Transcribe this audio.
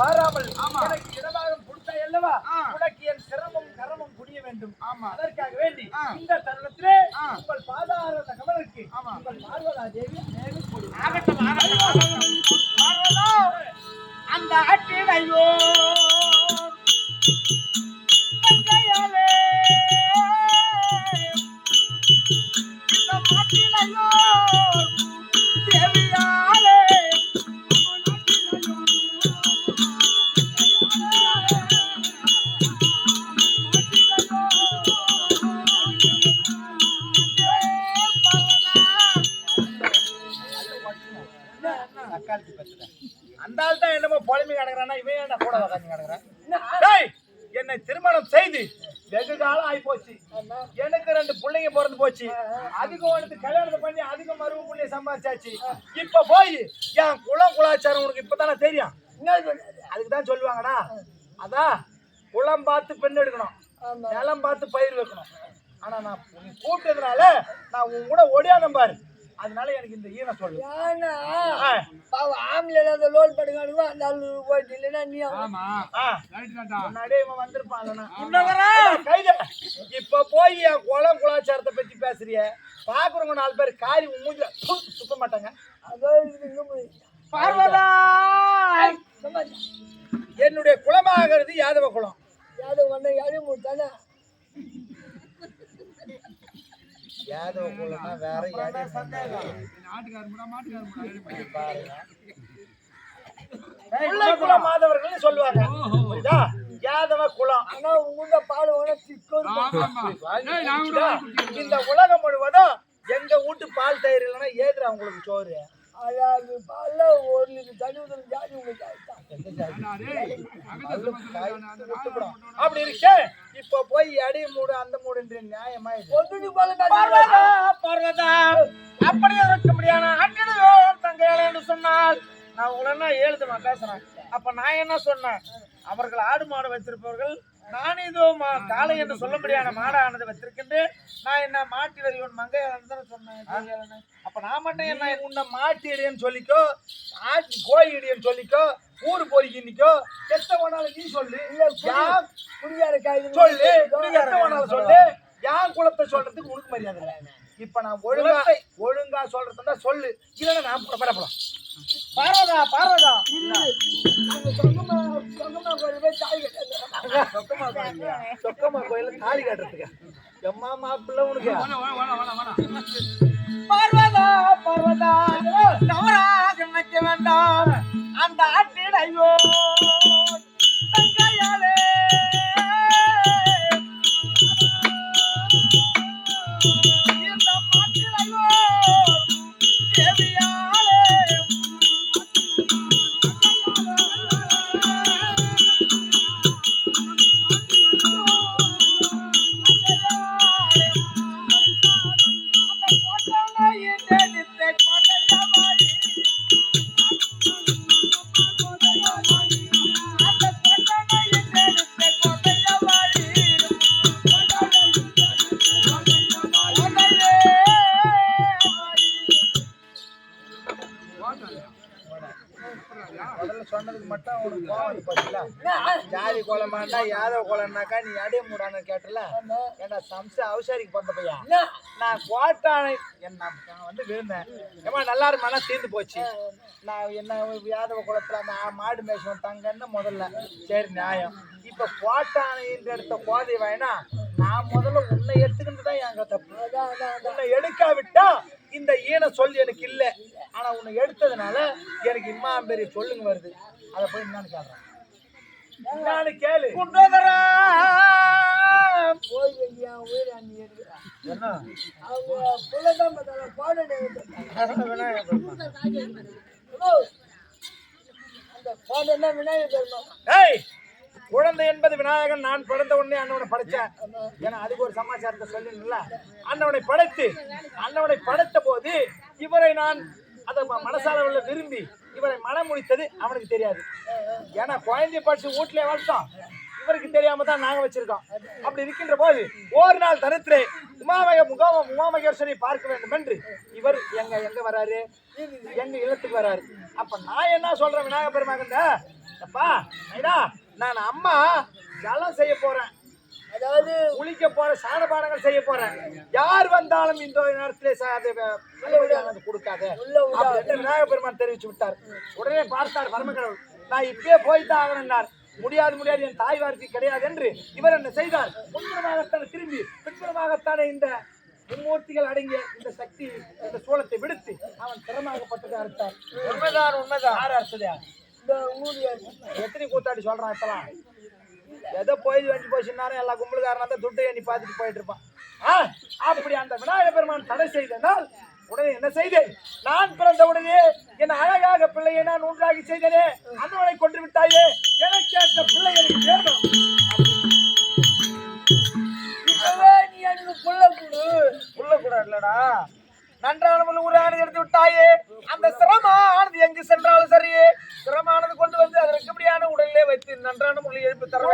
பாராமல். எனக்கு இடமாகம் கொடுத்தாய் அல்லவா. உனக்கு என் சிரமம் கரமும் புரிய வேண்டும் ஆமா. அதற்காக வேண்டி. இந்த தருணத்திலே. உங்கள் பாதார கமலுக்கு. உங்கள் பார்வதா தேவி அந்த அட்டினையோ தங்கையாலே, தக்காளி பச்சை. அந்த ஆள் தான் என்னமோ பொழுமி கிடக்குறானா இவன் ஏன்டா கூட உட்காந்து கிடக்குறான் என்னை? திருமணம் செய்து வெகு காலம் ஆகி போச்சு எனக்கு ரெண்டு பிள்ளைங்க பிறந்து போச்சு. அதிகம் உனக்கு கல்யாணத்தை பண்ணி அதிகம் மருவ புள்ளைய சம்பாதிச்சாச்சு இப்ப போய் என் குலம் குலாச்சாரம் உனக்கு இப்பதானே தெரியும்? அதுக்கு தான் சொல்லுவாங்கடா. அதான் குளம் பார்த்து பெண் எடுக்கணும். நிலம் பார்த்து பயிர் வைக்கணும். ஆனா நான் கூப்பிட்டதுனால நான் உன் கூட ஒடியாந்தம் பாரு. அதனால எனக்கு இந்த ஈன சொல்லு ஏன்னா, பாவம் ஆம்பளைல அந்த லோல் படுக்கானுங்க அந்த ஆளு போயிட்டு இல்லைன்னா நீ அவன். ஆ. முன்னாடியே இவன் வந்திருப்பான். கைத. இப்ப போய் என் குளம் குலாச்சாரத்தை பத்தி பேசுறிய. பாக்குறவங்க நாலு பேர் காரி மூஞ்சில து, துப்ப மாட்டாங்க. அதோ இது இங்க போய். பார்வதா. என்னுடைய குலமாகிறது யாதவ குலம் யாதவ ஒண்ணு யாரையும் மூட்டானே யாதவ குலம்னா வேற பிள்ளை குலம் மாதவர்கள் சொல்லுவாங்க. புரியுதா? யாதவ குலம் ஆனா உங்ககிட்ட பால் புரியுதா? இந்த உலகம் முழுவதும் எங்க வீட்டு பால் தயிர் இல்லைன்னா ஏதுடா உங்களுக்கு சோறு? அதாவது பால்ல ஒரு ஊத்துற ஜாதி உங்களுக்கு. அப்படி இருக்கே இப்ப போய் அடி மூடு அந்த மூடுன்ற நியாயமா இது ஒண்ணுக்கு பால் பார்வதா பார்வதா அப்படி இருக்க முடியாது? அட்டினையோ தங்கையாலே என்று சொன்னால் நான் உடனே எழுதுமா பேசுறேன். அப்ப நான் என்ன சொன்னேன்? அவர்கள் ஆடு மாடு வைத்திருப்பவர்கள் நான் இதோ மா- காளை என்று சொல்ல முடியாத மாடானது வைத்திருக்கின்றேன் நான் என்ன மாட்டி வரிவன் மங்கை சொன்னேன். அப்ப நான் மட்டும் என்ன உன்னை மாட்டு இடியன்னு சொல்லிக்கோ ஆட்டு கோழி இடியன்னு சொல்லிக்கோ ஊரு பொறிக்கின்னிக்கோ எத்த வேணாலும் நீ சொல்லு. யார் காய் சொல்லு எத்த வேணாலும் சொல்லு. யார் குலத்தை சொல்றதுக்கு உனக்கு மரியாதை இல்லை? இப்ப நான் ஒழுங்கா ஒழுங்கா சொல்றதா சொல்லு. இல்லைன்னா நான் பரப்பலாம் பார்வதா பார்வதா நாங்க சொந்தமா சொந்தமா கொண்டு போய் தாய் கட்டாங்க சொக்கமா கோயில் சொக்கமா கோயில தாலி கட்டுறதுக்கு எம்மா மாப்பிள்ள உனக்கு பார்வதா பார்வதா தவறாக நினைக்க வேண்டாம். முதல்ல சொன்னதுக்கு மட்டும் அவனுக்கு கோவம் பார்த்தீங்களா ஜாதி கோலமாண்டா யாதவ கோலம்னாக்கா நீ அடைய மூடான்னு கேட்டல. ஏன்னா சம்ச அவசாரிக்கு பிறந்த பையன்? நான் கோட்டானை என்ன நான் வந்து விழுந்தேன். ஏமா நல்லா மன தீர்ந்து போச்சு. நான் என்ன யாதவ குளத்தில் அந்த மாடு மேய்ச்சம் தங்கன்னு முதல்ல. சரி நியாயம். இப்போ கோட்டானைன்ற எடுத்த கோதை வேணா நான் முதல்ல உன்னை எடுத்துக்கிட்டு தான் எங்க தப்பு. உன்னை எடுக்காவிட்டா இந்த ஈன சொல் எனக்கு இல்லை. ஆனா உன்னை எடுத்ததுனால எனக்கு இம்மா பெரிய சொல்லுங்க வருது. அதை போய் என்னன்னு கேள்றேன் என்னன்னு கேளு. போய் ஐயா உயிர் அண்ணி என்ன? அவங்க புள்ளதான் விநாயகர். அந்த பாடன்னா விநாயகர் பெருமாள்? ஏய்! குழந்தை என்பது விநாயகன். நான் பிறந்த உடனே அண்ணவனை படைச்சேன் ஏன்னா அதுக்கு ஒரு சமாச்சாரத்தை சொல்லிடல அண்ணவனை படைத்து அண்ணவனை படைத்த போது இவரை நான் அதை ம- விரும்பி இவரை மனம் முடித்தது அவனுக்கு தெரியாது. ஏன்னா குழந்தைய படிச்சு வீட்டிலே வளர்த்தோம். இவருக்கு தெரியாம தான் நாங்க வச்சிருக்கோம். அப்படி இருக்கின்ற போது ஒரு நாள் தரத்திலே உமாமய முகாம உமாமகேஸ்வரி பார்க்க வேண்டும் என்று இவர் எங்க எங்க வராரு? எங்க இல்லத்துக்கு வராரு? அப்ப நான் என்ன சொல்றேன் விநாயகர் பெருமாகண்ட அப்பா நான் அம்மா ஜலம் செய்ய போறேன். அதாவது குளிக்க போற சாணபானங்கள் செய்ய போறேன். யார் வந்தாலும் இந்த நேரத்திலே அது கொடுக்காத. விநாயகர் பெருமான் தெரிவிச்சு விட்டார். உடனே பார்த்தார் பரமக்கடவுள் நான் இப்பயே போய்தான் ஆகணும்னார் முடியாது முடியாது என் தாய் வார்த்தை கிடையாது என்று இவர் என்ன செய்தார்? முன்புறமாகத்தானே திரும்பி பின்புறமாகத்தானே இந்த மும்மூர்த்திகள் அடங்கிய இந்த சக்தி இந்த சூளத்தை விடுத்து அவன் திறமாகப்பட்டதை அறுத்தார். உண்மைதான் உண்மைதான். யார் அறுத்ததா? இந்த ஊழியர் எத்தனை கூத்தாடி சொல்றான் இப்பலாம் ஏதோ போய் வண்டி போச்சுன்னாரும் எல்லா கும்பலுக்காரனா தான் துட்டு எண்ணி பார்த்துட்டு போயிட்டு இருப்பான். ஆ, அப்படி அந்த விநாயகர் பெருமான் தடை செய்தனால் உடனே என்ன செய்தேன் நான் பிறந்த உடனே என் அழகாக பிள்ளையை நான் ஒன்றாகி செய்தனே அந்தவனை கொன்று விட்டாயே எனக்கு ஏற்ற பிள்ளை எனக்கு வேணும் நீ எனக்கு புள்ள கொடு உள்ள கூட இல்லடா நன்றான ஒரு ஆணை எடுத்து விட்டாயே அந்த சிரமானது எங்கு சென்றாலும் சரி சிரமானது கொண்டு வந்து அதற்குபடியான உடலிலே வைத்து நன்றான முறையில் எழுப்பி தர